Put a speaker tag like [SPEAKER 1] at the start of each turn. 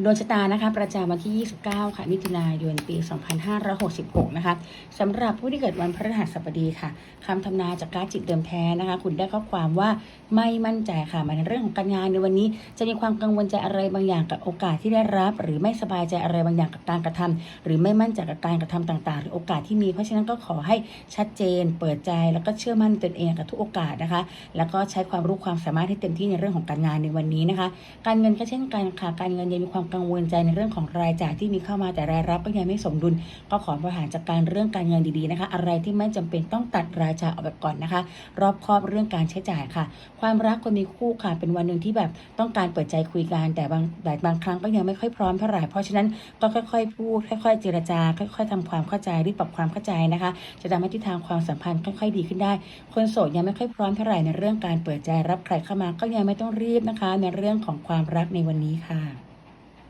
[SPEAKER 1] ดวงชะตานะคะ ประจำวันที่ 29 ค่ะมิถุนายนปี 2566 นะคะสำหรับผู้ที่เกิดวันพฤหัสบดีค่ะคำทำนายจากการจิตเดิมแท้นะคะ คุณได้ข้อความว่าไม่มั่นใจค่ะมายถึงเรื่องของการงานในวันนี้ จะมีความกังวลใจอะไรบางอย่างกับโอกาสที่ได้รับ หรือไม่สบายใจอะไรบางอย่างกับการกระทำหรือไม่มั่นใจกับการกระทำต่าง ๆ หรือโอกาสที่มีเพราะฉะนั้นก็ขอให้ชัดเจน เปิดใจแล้วก็เชื่อมั่นตนเองกับทุกโอกาสนะคะ แล้วก็ใช้ความรู้ความสามารถให้เต็มที่ในเรื่องของการงานในวันนี้นะคะ การเงินก็เช่นกันค่ะการเงินยังมีความกังวลใจในเรื่องของรายจ่ายที่มีเข้ามาแต่รายรับก็ยังไม่สมดุล ก็ขอบริหารจัดการเรื่องการเงินดีๆนะคะ อะไรที่ไม่จำเป็นต้องตัดรายจ่ายออกไปก่อนนะคะ รอบครอบเรื่องการใช้จ่ายค่ะ ความรักคนมีคู่ค่ะเป็นวันหนึ่งที่แบบต้องการเปิดใจคุยกันแต่บางแต่บางครั้งก็ยังไม่ค่อยพร้อมเท่าไหร่เพราะฉะนั้นก็ค่อยๆพูดค่อยๆเจรจา ค่อย ๆทำความเข้าใจรีบปรับความเข้าใจนะคะ จะทำให้ทิศทางความสัมพันธ์ค่อยๆดีขึ้นได้ คนโสดยังไม่ค่อยพร้อมเท่าไหร่ในเรื่องการเปิดใจรับใครเข้ามาก็ยังไม่ต้องรีบนะคะ ในเรื่องของความรักในวันนี้ค่ะ